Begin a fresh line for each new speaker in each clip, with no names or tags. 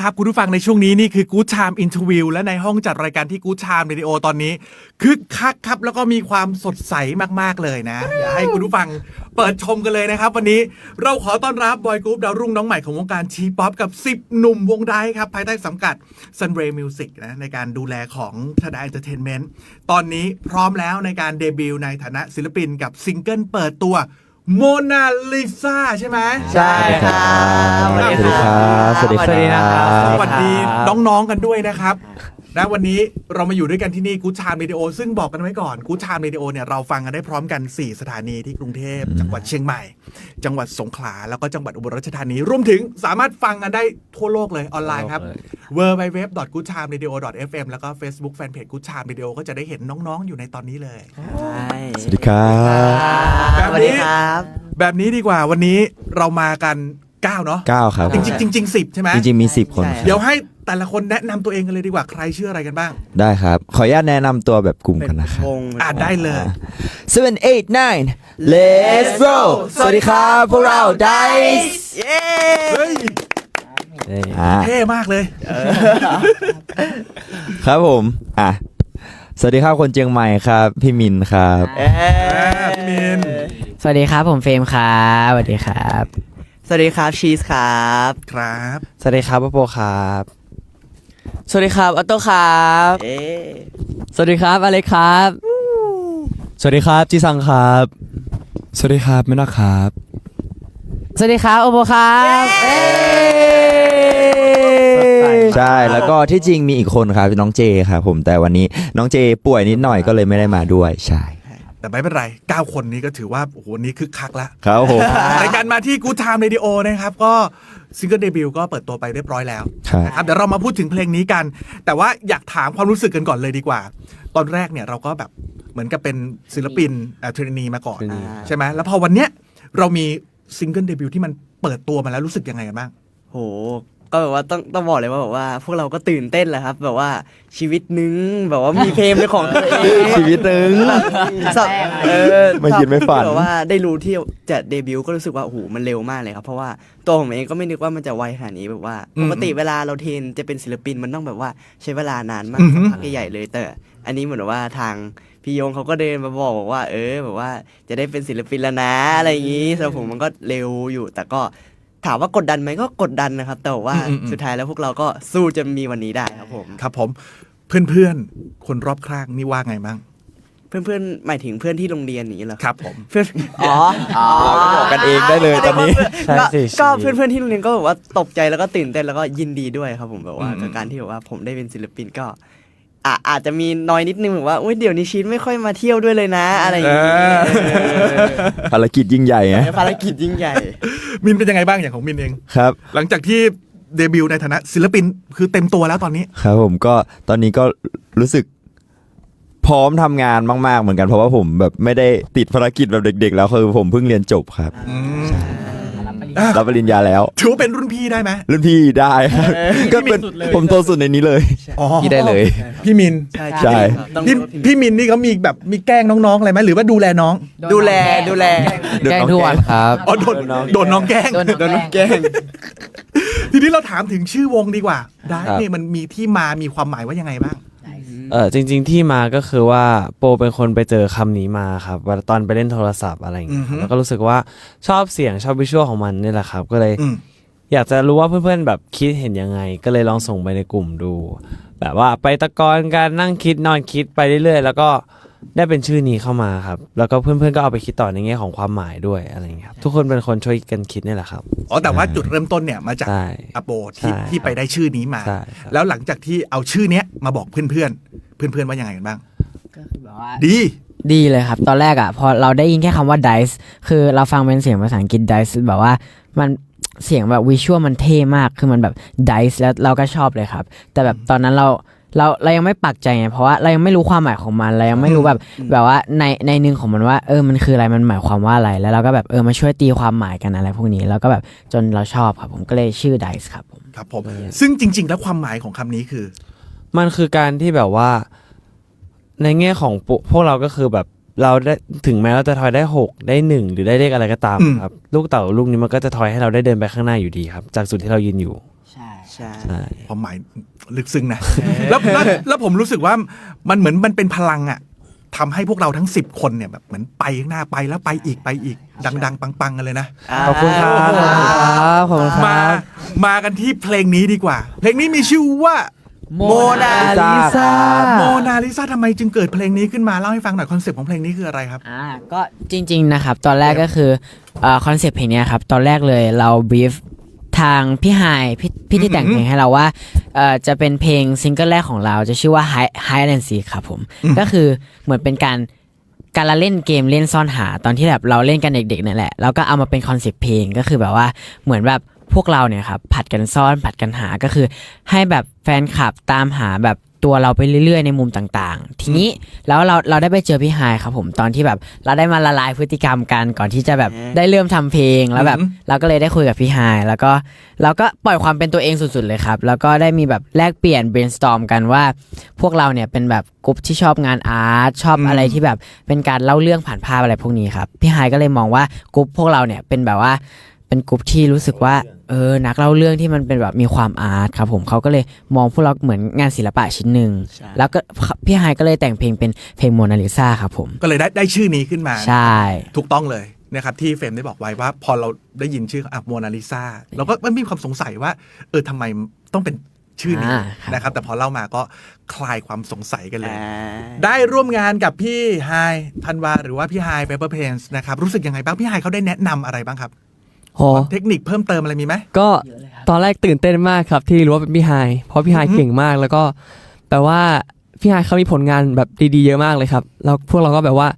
ครับคุณผู้ฟังในช่วงนี้นี่คือกู๊ดชามอินทวิวและในห้องจัดรายการที่กู๊ดชามเรดิโอตอนนี้คึกคักครับแล้วก็มีความสดใสมากๆเลยนะอยากให้คุณผู้ฟังเปิดชมกันเลยนะครับ วันนี้เราขอต้อนรับบอยกรุ๊ปดาวรุ่งน้องใหม่ของวงการชีป๊อปกับ 10 หนุ่มวงไดครับ ภายใต้สังกัด Sunray Music นะในการดูแลของธนา Entertainment ตอนนี้พร้อมแล้วในการเดบิวต์ในฐานะศิลปินกับซิงเกิลเปิดตัว โมนาลิซาใช่ไหม
ใช่ครับ
สวัสดี
ครับ สวัสดีครับ
สวัสดีนะครับ
สวัสดีน้องๆกันด้วยนะครับ นะวันนี้เรามาอยู่ด้วยกันที่นี่กูชามเรดิโอซึ่งบอกกันไว้ก่อนกูชามเรดิโอเนี่ยเราฟังกันได้พร้อมกัน 4 สถานีที่กรุงเทพ จังหวัดเชียงใหม่ จังหวัดสงขลา แล้วก็จังหวัดอุบลราชธานี รวมถึงสามารถฟังกันได้ทั่วโลกเลยออนไลน์ครับ w w w g o o d c h a m r a d i o f m แล้วก็ Facebook Fanpage Good Charm Radio ก็จะได้เห็นน้องๆ อยู่ในตอนนี้เลย
สวัสดีครับ
แบบนี้
สวัสดีครับ
แบบนี้ดีกว่าวันนี้เรามากัน 9เนาะ
เก้าครับ
จริงๆจริงๆ10ใช่ไหม
จริงๆมี 10 คน
ใช่
ครับ
เดี๋ยวให้แต่ละคนแนะนำตัวเองกันเลยดีกว่าใครชื่ออะไรกันบ้าง
ได้ครับ ขออนุญาตแนะนำตัวแบบกลุ่มกันนะครับ
อ่านได้เลย
seven eight nine let's roll สวัสดีครับพวกเรา Dice
เฮ้ย
อ่า
เท่มากเลย
ครับผม อะ สวัสดีครับ คนเชียงใหม่ครับ พี่มินครับ
พี่มิน
สวัสดีครับผมเฟรมครับสวัสดีครับ
สวัสดีครับชีสครับ
ครับ
สวัสดีครับพ่อโปครับ
สวัสดีครับออโต้ครับ เอ๊
สวัสดีครับอเล็กครับ
สวัสดีครับจีซังครับ สวัสดีครับไม่นอกครับ
สวัสดีครับโอโบครับเอ้ย
ใช่ แล้วก็ที่จริงมีอีกคนครับน้องเจครับผมแต่วันนี้น้องเจป่วยนิดหน่อยก็เลยไม่ได้มาด้วยใช่
แต่ไม่เป็นไร 9 คนนี้ก็ถือว่า โอ้โหวันนี้คึกคักละ
ครับผม
รายการมาที่ Good Time Radio นะครับ ก็ซิงเกิลเดบิวต์ก็เปิดตัวไปเรียบร้อยแล้ว
ใช่
นะครับเดี๋ยวเรามาพูดถึงเพลงนี้กัน แต่ว่าอยากถามความรู้สึกกันก่อนเลยดีกว่า ตอนแรกเนี่ยเราก็แบบเหมือนกับเป็นศิลปินเทรนนีมาก่อน ใช่ไหมแล้วพอวันเนี้ยเรามีซิงเกิลเดบิวต์ที่มันเปิดตัวมาแล้วรู้สึกยังไงกันบ้าง
โห ก็แบบว่าต้องต้องบอกเลยว่าแบบว่า พวกเราก็ตื่นเต้นแหละครับ แบบว่าชีวิตนึงแบบว่ามีเพลงเป็นของตัวเอง
ชีวิตหนึ่ง
สับเออ
ไม่คิดไม่ฝัน
แบบว่าได้รู้ที่จะเดบิวต์ก็รู้สึกว่าโอ้โหมันเร็วมากเลยครับ เพราะว่าตัวผมเองก็ไม่นึกว่ามันจะไวขนาดนี้แบบว่า
อืม
ปกติเวลาเราเทรนจะเป็นศิลปินมันต้องแบบว่าใช้เวลานานมาก
อือฮึ
พักใหญ่ๆเลยแต่ อันนี้เหมือนว่าทางพี่โยงเขาก็เดินมาบอกบอกว่า เออแบบว่าจะได้เป็นศิลปินแล้วนะอะไรอย่างนี้สำหรับผมมันก็เร็วอยู่แต่ก็ ถามว่ากดดันไหมก็กดดันนะครับ แต่ว่า
อืมอืมอืม
สุดท้ายแล้วพวกเราก็สู้จนมีวันนี้ได้ครับผม
ครับผมเพื่อนๆ คนรอบข้างนี่ว่าไงบ้าง
เพื่อนๆ หมายถึงเพื่อนที่โรงเรียนนี้เหรอ
ครับผม
เพื่อนอ๋อ
บอกกันเองได้เลยตอนนี้
ก็ก็เพื่อนๆที่โรงเรียนก็แบบว่าตกใจแล้วก็ตื่นเต้นแล้วก็ยินดีด้วยครับผมแบบว่า
อืม
กับการที่แบบว่าผมได้เป็นศิลปินก็ อะอาจจะมีน้อยนิดนึงแบบว่าอุ้ยเดี๋ยวนี้ชีนไม่ค่อยมาเที่ยวด้วยเลยนะ อะไรอย่างเงี้ย
ภารกิจยิ่งใหญ่ไง
เออภารกิจยิ่งใหญ่
มินเป็นยังไงบ้างอย่างของมินเอง
ครับ
หลังจากที่เดบิวต์ในฐานะศิลปินคือเต็มตัวแล้วตอนนี้
ครับผมก็ตอนนี้ก็รู้สึกพร้อมทำงานมาก ๆ เหมือนกันเพราะว่าผมแบบไม่ได้ติดภารกิจแบบเด็ก ๆ แล้วคือผมเพิ่งเรียนจบครับ
อืมอะ
รับปริญญาแล้ว
ถือว่าเป็นรุ่นพี่ได้ไหม
รุ่นพี่ได้ครับก็เป็นผมโตสุดในนี้เลย
อ๋อ
พี่ได้เลย
พี่มิน
ใช่
ใช่
ครับต้อง
พี่
รู้ว่า
พี่มินนี่เขามีแบบมีแกล้งน้องๆอะไรไหมหรือว่าดูแลน้อง
ดูแลดูแล
แกล้งทุกวันครับ
อ๋อโดนโดนน้องแกล้ง
โดนน้องแกล้ง
ทีนี้เราถามถึงชื่อวงดีกว่าได้
ครับ
เนี่ยมันมีที่มามีความหมายว่ายังไงบ้าง
เออจริง ๆที่มาก็คือว่าโปเป็นคนไปเจอคำนี้มาครับว่าตอนไปเล่นโทรศัพท์อะไรอย่างเงี้ยครับ
อือฮึ
แล้วก็รู้สึกว่าชอบเสียงชอบวิชวลของมันนี่แหละครับ ก็เลย
อืม
อยากจะรู้ว่าเพื่อนๆแบบคิดเห็นยังไง ก็เลยลองส่งไปในกลุ่มดู แบบว่าไปตะกอนกันนั่งคิดนอนคิดไปเรื่อยๆ แล้วก็ ได้เป็นชื่อนี้เข้ามาครับ แล้วก็เพื่อนๆก็เอาไปคิดต่อในแง่ของความหมายด้วยอะไรอย่างเงี้ยครับทุกคนเป็นคนช่วยกันคิดนี่แหละครับ
อ๋อแต่ว่าจุดเริ่มต้นเนี่ยมาจาก
ใช่
อโปที่
ใช่
ที่ไปได้ชื่อนี้มา
ใช่ครับ
แล้วหลังจากที่เอาชื่อเนี้ยมาบอกเพื่อนๆ เพื่อนๆว่ายังไงกันบ้าง
ก็คือแบบว่า
ดี
ดีเลยครับ ตอนแรกอะพอเราได้ยินแค่คำว่า dice คือเราฟังเป็นเสียงภาษาอังกฤษ dice แบบว่ามันเสียงแบบวิชวลมันเท่มาก คือมันแบบ dice แล้วเราก็ชอบเลยครับ แต่แบบตอนนั้นเรา เราเรายังไม่ปักใจไงเพราะว่าเรายังไม่รู้ความหมายของมันเรายังไม่รู้แบบแบบว่าในในหนึ่งของมันว่าเออมันคืออะไรมันหมายความว่าอะไร แล้วเราก็แบบเออมาช่วยตีความหมายกันอะไรพวกนี้ แล้วก็แบบจนเราชอบครับผมก็เลยชื่อ dice ครับผม
ครับผมซึ่งจริง ๆ แล้วความหมายของคำนี้คือ
มันคือการที่แบบว่า ในแง่ของปุพวกเราก็คือแบบเราได้ถึงแม้เราจะทอยได้หกได้หนึ่งหรือได้เลขอะไรก็ตาม
อืม
ครับ ลูกเต่าลูกนี้มันก็จะทอยให้เราได้เดินไปข้างหน้าอยู่ดีครับ จากจุดที่เรายืนอยู่
ใช่
ฉ
ใช่
ใช่
ความหมายลึกซึ้งนะ แล้วแล้วแล้วผมรู้สึกว่ามันเหมือนมันเป็นพลังอะทำให้พวกเราทั้ง 10 คนเนี่ยแบบเหมือนไปข้างหน้าไปแล้วไปอีกไปอีก ดัง ๆ ปังๆกันเลยนะ
ขอบคุณครับ
ครับขอบคุณค
มา
รับ
มากันที่เพลงนี้ดีกว่า เพลงนี้มีชื่อว่า
โมนาลิซา
โมนาลิซาทำไมจึงเกิดเพลงนี้ขึ้นมาเล่าให้ฟังหน่อยคอนเซปต์ของเพลงนี้คืออะไรครับ
อ่าก็จริงๆนะครับ ตอนแรกก็คือคอนเซปต์เพลงเนี้ยครับ ตอนแรกเลยเราบรีฟ ทางพี่ไฮายพี่พี่ที่แต่งเพลงให้เราว่าเอ่อจะเป็นเพลงซิงเกิลแรกของเราจะชื่อว่า High High and Seek ครับผม ก็คือเหมือนเป็นการการละเล่นเกมเล่นซ่อนหาตอนที่แบบเราเล่นกันเด็กๆนั่นแหละแล้วก็เอามาเป็นคอนเซปต์เพลงก็คือแบบว่าเหมือนแบบพวกเราเนี่ยครับผัดกันซ่อนผัดกันหาก็คือ ให้แบบแฟนคลับตามหาแบบ ตัวเราไปเรื่อยๆในมุมต่างๆ ทีนี้แล้วเราเราได้ไปเจอพี่ไฮายครับผมตอนที่แบบ เราได้มาละลายพฤติกรรมกันก่อนที่จะแบบ
อืม
ได้เริ่มทำเพลงแล้วแบบ
อืม
เราก็เลยได้คุยกับพี่ไฮายแล้วก็เราก็ปล่อยความเป็นตัวเองสุดๆเลยครับ แล้วก็ได้มีแบบแลกเปลี่ยน brainstorm กันว่า พวกเราเนี่ยเป็นแบบกลุ่มที่ชอบงานอาร์ตชอบ
อืม
อะไรที่แบบเป็นการเล่าเรื่องผ่านภาพอะไรพวกนี้ครับพี่ไฮายก็เลยมองว่ากลุ่มพวกเราเนี่ยเป็นแบบว่าเป็นกลุ่มที่รู้สึกว่า เออนักเล่าเรื่องที่มันเป็นแบบมีความอาร์ตครับผมเขาก็เลยมองพวกเราเหมือนงานศิลปะชิ้นหนึ่ง
ใช่
แล้วก็พี่ไฮายก็เลยแต่งเพลงเป็นเพลงโมนาลิซาครับผม
ก็เลยได้ได้ชื่อนี้ขึ้นมา
ใช่
ถูกต้องเลยนะครับที่เฟรมได้บอกไว้ว่าพอเราได้ยินชื่ออะโมนาลิซาเราก็ไม่มีความสงสัยว่า เออทำไมต้องเป็นชื่อนี้
อ่าครับ
นะครับ แต่พอเล่ามาก็คลายความสงสัยกันเลย
อ่า
ได้ร่วมงานกับพี่ไฮธันวาหรือว่าพี่ไฮเปเปอร์เพนส์นะครับรู้สึกยังไงบ้างพี่ไฮเขาได้แนะนำอะไรบ้างครับ
โห
เทคนิคเพิ่มเติมอะไรมีไหม
ก็ตอนแรกตื่นเต้นมากครับที่รู้ว่าเป็นพี่ไฮายเพราะพี่ไฮาย
อือฮึ
เก่งมากแล้วก็แปลว่าพี่ไฮายเขามีผลงานแบบดีๆเยอะมากเลยครับแล้วพวกเราก็แบบว่า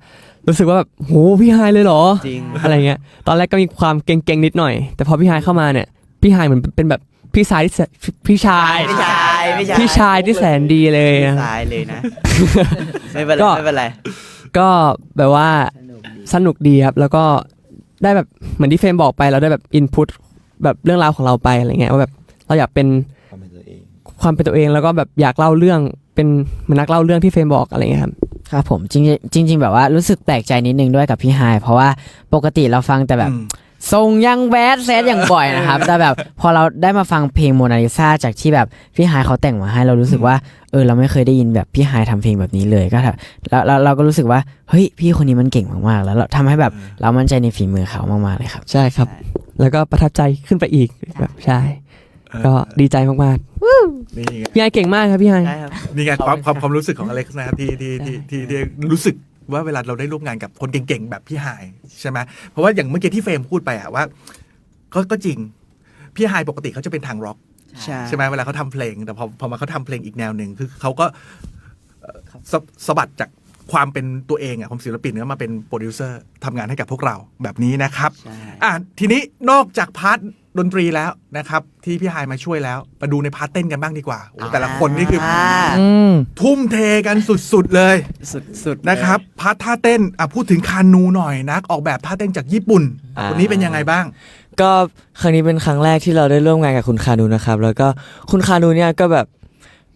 รู้สึกว่าแบบโหพี่ไฮายเลยเหรอ
จริง
อะไรเงี้ยตอนแรกก็มีความเก่งๆนิดหน่อย แต่พอพี่ไฮายเข้ามาเนี่ยพี่ไฮายเหมือนเป็นแบบพี่ชายที่แสพี่ชาย
พี่ชายพี่ชาย
พี่ชายที่แสนดีเลยนะ
ตายเลยนะไม่เป็นไร
ก็
ไม่เป็นไร
ก็แบบว่าสนุกดีครับแล้วก็ ได้แบบเหมือนที่เฟรมบอกไปเราได้แบบอินพุตแบบเรื่องราวของเราไปอะไรเงี้ยว่าแบบเราอยากเป็นความเป็นตัวเองแล้วก็แบบอยากเล่าเรื่องเป็นเหมือนนักเล่าเรื่องที่เฟรมบอกอะไรเงี้ยครับ
ครับผมจริงๆจริงๆแบบว่ารู้สึกแปลกใจนิดนึงด้วยกับพี่ไฮายเพราะว่าปกติเราฟังแต่แบบ
อืม
ทรงยังแบดแซดอย่างบ่อยนะครับ แต่แบบพอเราได้มาฟังเพลงโมนาลิซาจากที่แบบพี่ไฮายเขาแต่งมาให้เรารู้สึกว่า เออเราไม่เคยได้ยินแบบพี่ไฮายทำเพลงแบบนี้เลยก็แบบแล้วแล้วเราก็รู้สึกว่าเฮ้ยพี่คนนี้มันเก่งมากๆ แล้วเราทำให้แบบเรามั่นใจในฝีมือเขามากๆเลยครับ
ใช่ครับ แล้วก็ประทับใจขึ้นไปอีกแบบใช่ ก็ดีใจมาก
นี่ไง
ๆพี่ไฮเก่งมากครับพี่ไฮ
ใช่ครับ
นี่ไงความความความรู้สึกของอเล็กซ์นะครับที่ที่ที่ที่ที่รู้สึกว่าเวลาเราได้ร่วมงานกับคนเก่งๆ แบบพี่ไฮายใช่ไหมเพราะว่าอย่างเมื่อกี้ที่เฟรมพูดไปอะว่าก็ก็จริงพี่ไฮายปกติเขาจะเป็นทางร็อก
ใช่
ใช่ไหมเวลาเขาทำเพลง แต่พอพอมาเขาทำเพลงอีกแนวหนึ่งคือเขาก็เอ่อสะสะบัดจากความเป็นตัวเองอะของศิลปินก็มาเป็นโปรดิวเซอร์ทำงานให้กับพวกเราแบบนี้นะครับ
ใช่
อะทีนี้นอกจากพาร์ทดนตรีแล้วนะครับ ที่พี่ไฮายมาช่วยแล้ว มาดูในพาร์ทเต้นกันบ้างดีกว่าโอ้แต่ละคนนี่คือ
อ่า
อืม
ทุ่มเทกันสุดๆเลย
สุดสุด
นะครับพาร์ทท่าเต้นอะพูดถึงคานูหน่อยนักออกแบบท่าเต้นจากญี่ปุ่น
อ่า
คนนี้เป็นยังไงบ้าง
ก็ครั้งนี้เป็นครั้งแรกที่เราได้ร่วมงานกับคุณคานูนะครับ แล้วก็คุณคานูเนี่ยก็แบบ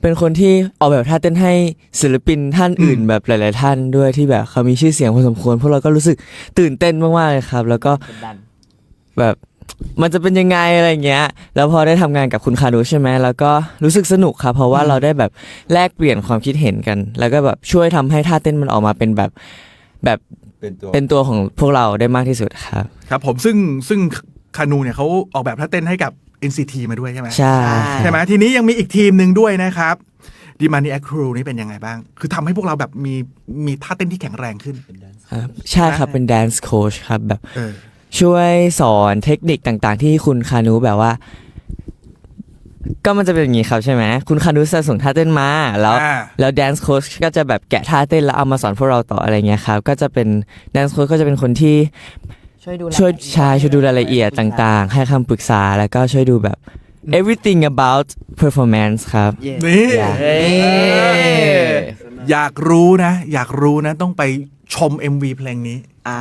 เป็นคนที่ออกแบบท่าเต้นให้ศิลปินท่านอื่น
อืม
แบบหลาย ๆ ท่านด้วยที่แบบเขามีชื่อเสียงพอสมควรพวกเราก็รู้สึกตื่นเต้นมากๆเลยครับ แล้วก็แบบมันจะเป็นยังไงอะไรเงี้ย แล้วพอได้ทำงานกับคุณคานูใช่ไหมแล้วก็รู้สึกสนุกครับ เพราะว่าเราได้แบบแลกเปลี่ยนความคิดเห็นกัน แล้วก็แบบช่วยทำให้ท่าเต้นมันออกมาเป็นแบบแบบ
เป็นตัว
เป็นตัวของพวกเราได้มากที่สุดครับ
ครับผมซึ่งซึ่ง คานูเนี่ยเขาออกแบบท่าเต้นให้กับ NCT มาด้วยใช่ไหม
ใช่
ใช่ไหมทีนี้ยังมีอีกทีมหนึ่งด้วยนะครับดีมานีแอคครูนี่เป็นยังไงบ้าง คือทำให้พวกเราแบบมีมีท่าเต้นที่แข็งแรงขึ้น
ครับใช่ครับเป็น dance coach ครับแบบ
เออ
ช่วยสอนเทคนิคต่างๆ ที่คุณคานุแบบว่า ก็มันจะเป็นอย่างนี้ครับใช่ไหมคุณคานุจะส่งท่าเต้นมาแล้ว
อ่า
แล้ว dance coach ก็จะแบบแกะท่าเต้นแล้วเอามาสอนพวกเราต่ออะไรเงี้ยครับ ก็จะเป็น dance coach ก็จะเป็นคนที่
ช่วยดู
ช่วยชายช่วยดูรายละเอียดต่างๆ ให้คำปรึกษาแล้วก็ช่วยดูแบบ everything about performance ครับ
เย้
นี่
เฮ้ย
อยากรู้นะ อยากรู้นะ ต้องไปชม MV เพลงนี้
อ่า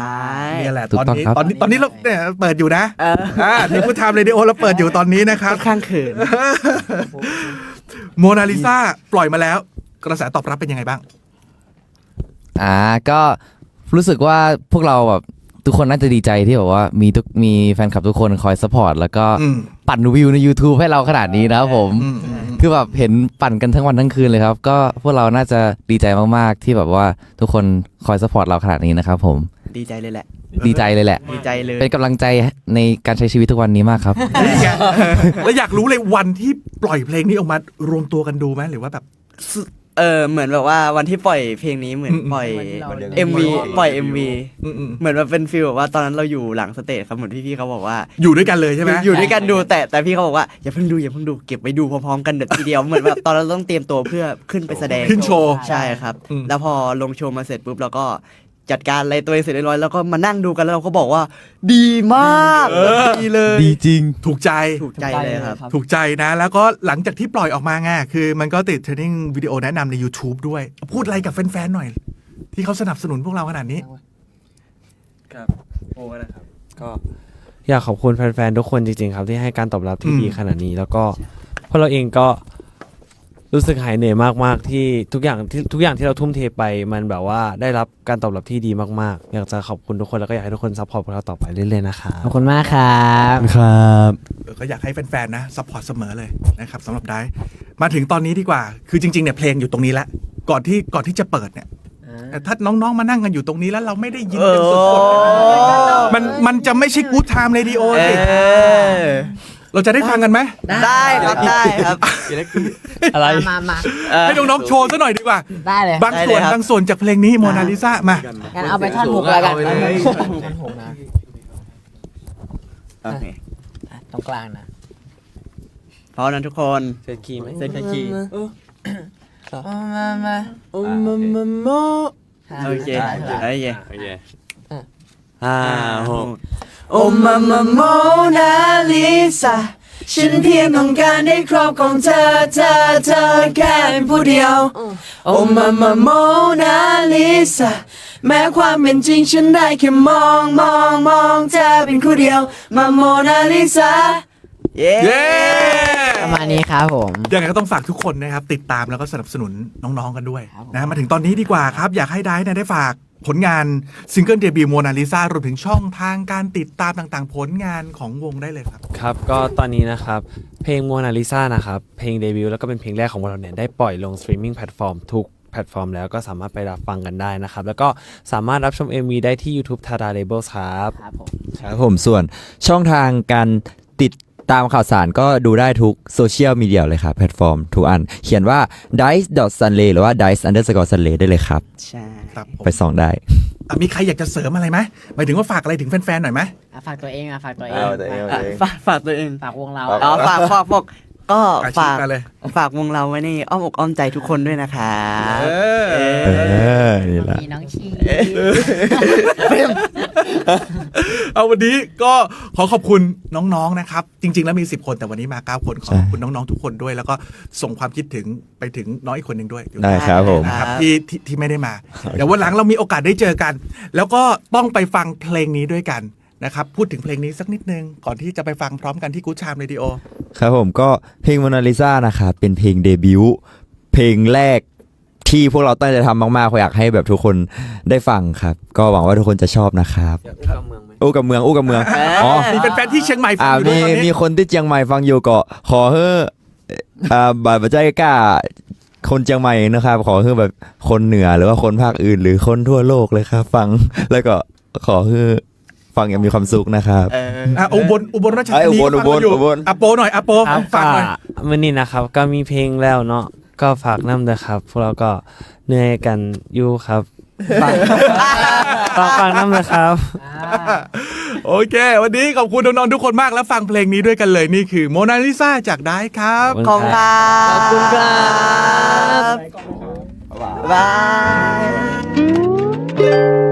นี่แหละ
ถู
ต
ก
อน
ต้อง
นี้
ครับ
ตอนนี้ตอนนี้เราเนี่ยเปิดอยู่นะ
เออ
อ่าที่พูดทำเรดิโอเราเปิดอยู่ตอนนี้นะครับ
ค่อนข้างเขิน
โมนาลิซาปล่อยมาแล้ว กระแสตอบรับเป็นยังไงบ้าง
อ่าก็รู้สึกว่าพวกเราแบบ ทุกคนน่าจะดีใจที่แบบว่ามีทุกมีแฟนคลับทุกคนคอยสปอร์ตแล้วก็
อืม
ปั่นวิวใน YouTube ให้เราขนาดนี้นะครับผม
อืมอืม
คือแบบเห็นปั่นกันทั้งวันทั้งคืนเลยครับ ก็พวกเราน่าจะดีใจมากๆ ที่แบบว่าทุกคนคอยสปอร์ตเราขนาดนี้นะครับผม
ดีใจเลยแหละ
ดีใจเลยแหละ
ดีใจเลย
เป็นกำลังใจในการใช้ชีวิตทุกวันนี้มากครับ
นี่ไงแล้วอยากรู้เลยวันที่ปล่อยเพลงนี้ออกมารวมตัวกันดูไหมหรือว่าแบบ
เออเหมือนแบบว่าวันที่ปล่อยเพลงนี้เหมือน
อืม
ปล่อย
วันเรา
MV ปล่อย MV
อืมอืม
เหมือนแบบเป็นฟีลแบบว่าตอนนั้นเราอยู่หลังสเตจครับเหมือนพี่ๆเขาบอกว่า
อยู่ด้วยกันเลยใช่ไหม
อยู่ด้วยกันดูแต่แต่พี่เขาบอกว่าอย่าเพิ่งดูอย่าเพิ่งดูเก็บไว้ดูพร้อมๆกันเดี๋ยวทีเดียวเหมือนแบบตอนเราต้องเตรียมตัวเพื่อขึ้นไปแสดง
ขึ้นโชว์
ใช่ครับ
อืม
แล้วพอลงโชว์มาเสร็จปุ๊บเราก็ จัดการอะไรตัวเองเสร็จเรียบร้อยแล้วก็มานั่งดูกันแล้วเราก็บอกว่า ดีมากดีเลย
ดีจริง
ถูกใจ
ถูกใจเลยครับ
ถูกใจนะ แล้วก็หลังจากที่ปล่อยออกมาไงคือมันก็ติดเทรนนิ่งวิดีโอแนะนำใน YouTube ด้วย พูดอะไรกับแฟนๆหน่อย ที่เขาสนับสนุนพวกเราขนาดนี้
ครับโอ้นะครับ ก็อยากขอบคุณแฟนๆ ทุกคนจริงๆ ครับที่ให้การตอบรับที่
อืม
ดีขนาดนี้ แล้วก็พวกเราเองก็ รู้สึกหายเหนื่อยมากๆที่ทุกอย่างที่ทุกอย่างที่เราทุ่มเทไปมันแบบว่าได้รับการตอบรับที่ดีมากๆ อยากจะขอบคุณทุกคนแล้วก็อยากให้ทุกคนซัพพอร์ตพวกเราต่อไปเรื่อยๆนะครับ
ขอบคุณมากครับ
ครับ
เออก็อยากให้แฟนๆนะซัพพอร์ตเสมอเลยนะครับสำหรับได้มาถึงตอนนี้ดีกว่า คือจริงๆเนี่ยเพลงอยู่ตรงนี้แล้วก่อนที่ก่อนที่จะเปิดเนี่ยแต่ถ้าน้องๆมานั่งกันอยู่ตรงนี้แล้วเราไม่ได้ยินกันสดๆมันมันจะไม่ใช่กู๊ดไทม์เรดิโอ
เอ
สิ
อ
เราจะได้ฟังกันไหม
ได้ครับได้ครับ
อะไร
มามา
ให้น้องๆโชว์ซะหน่อยดีกว่า
ได้เลย
บางส่วน
ได้เลยครับ
บางส่วนจากเพลงนี้โมนาลิซามา
งั้นเอาไปท่อนหกแล้วกันท่อนหกนะ
โอเค
ตรงกลางนะ
เพราะฉะนั้นทุกคน
เซตคีย์ไหม
เซตคีย์
มามา
โอเคโอเค
โอเคห้าหก
โอมามาโมนาลิซาฉันเพียงต้องการได้ครอบของเธอเธอเธอแค่ผู้เดียว โอมามาโมนาลิซาแม้ความเป็นจริงฉันได้แค่มองมองมองเธอเป็นคู่เดียว มาโมนาลิซาเย้
เย้
ประมาณนี้ครับผม
ยังไงก็ต้องฝากทุกคนนะครับ ติดตามแล้วก็สนับสนุนน้องๆกันด้วยนะมาถึงตอนนี้ดีกว่าครับ อยากให้ได้นะได้ฝาก ผลงานซิงเกิลเดบิวต์โมนาลิซารวมถึงช่องทางการติดตามต่างๆ ผลงานของวงได้เลยครับ
ครับ ก็ตอนนี้นะครับ เพลงโมนาลิซานะครับ เพลงเดบิวต์แล้วก็เป็นเพลงแรกของพวกเราเนี่ยได้ปล่อยลงสตรีมมิ่งแพลตฟอร์มทุกแพลตฟอร์มแล้วก็สามารถไปรับฟังกันได้นะครับ แล้วก็สามารถรับชม MV ได้ที่ YouTube Tada Labels ครับ
ครับผม
ครับผมส่วนช่องทางการติดตามข่าวสารก็ดูได้ทุกโซเชียลมีเดียเลยครับแพลตฟอร์มทุกอัน เขียนว่า dice sunlay หรือว่า dice underscore sunlay ได้เลยครับ
ใช่
ครับผม
ไปส่องได้
อะมีใครอยากจะเสริมอะไรไหมหมายถึงว่าฝากอะไรถึงแฟนๆหน่อยไหม
อะฝากตัวเองอะฝากตัวเอง
อะฝากฝากตัวเอง
ฝากวงเรา
อ๋อฝากฝากฝากก็
อาชีพ
ฝาก
มาเลย
ฝากวงเราไว้ในอ้อมอกอ้อมใจทุกคนด้วยนะคะ
เออ
เอ
เอ
อ
อนี่แหละ
มีน้องชี
เอาวันนี้ก็ขอขอบคุณน้องๆนะครับ จริง ๆ แล้วมี 10 คนแต่วันนี้มา 9 คนขอขอบคุณน้องๆทุกคนด้วย แล้วก็ส่งความคิดถึงไปถึงน้องอีกคนหนึ่งด้วย
ได้ครับผม
นะครับที่ที่ที่ไม่ได้มาเดี๋ยววันหลังเรามีโอกาสได้เจอกัน แล้วก็ต้องไปฟังเพลงนี้ด้วยกันนะครับพูดถึงเพลงนี้สักนิดนึง ก่อนที่จะไปฟังพร้อมกันที่กูชามเรดิโอ
ครับผมก็เพลง Mona Lisa นะครับเป็นเพลงเดบิวต์เพลงแรก ที่พวกเราตั้งใจทำมากๆอยากให้แบบทุกคนได้ฟังครับ ก็หวังว่าทุกคนจะชอบนะครับอู้กับเมืองอู้กับเมืองอ๋อ
มีแฟนๆที่เชียงใหม่ฟั
อ่าง
อยู่ด้
มี
วยตอน
มี
นี้
คนที่เชียงใหม่ฟังอยู่ก็ขอเฮ้ออ่าบาดบัจใจกล้าคนเชียงใหม่นะครับ ขอเฮ้อแบบคนเหนือหรือว่าคนภาคอื่น หรือคนทั่วโลกเลยครับ ฟังแล้วก็ขอเฮ้อฟังอย่างมีความสุขนะครับ
เออ
อะอุบลอุบลราชธา
เอ้ย
นี
อุบล
ฟังเราอยู่
อุบล
อะโปหน่อยอะโป
ครับ
ฝากหน่อย
วันนี้นะครับ ก็มีเพลงแล้วเนาะ ก็ฝากน้ำนะครับ พวกเราก็เหนื่อยกันอยู่ครับฝากฝากน้ำนะครับ
โอเค วันนี้ขอบคุณน้องๆทุกคนมากแล้วฟังเพลงนี้ด้วยกันเลยนี่คือโมนาลิซาจากได้ครับ
ขอบคุณครับ
ขอบคุณครับบ๊าย
บาย